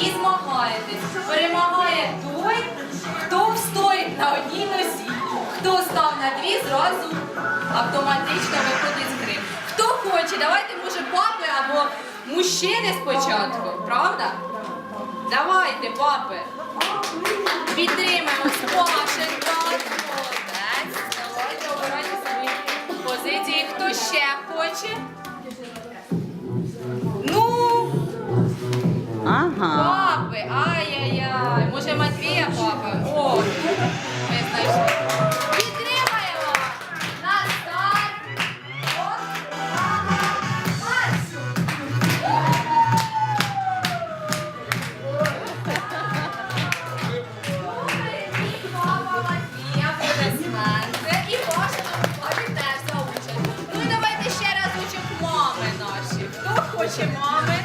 і змагаєтесь. Перемагає той, хто встоїть на одній нозі. Хто став на дві, зразу автоматично виходить з гри. Хто хоче, давайте, може, папи або мужчини спочатку, правда? Давайте, папи. Підтримаємо Пашенька. Молодець. Давайте обирайте свої позиції. Хто ще хоче? się mamy.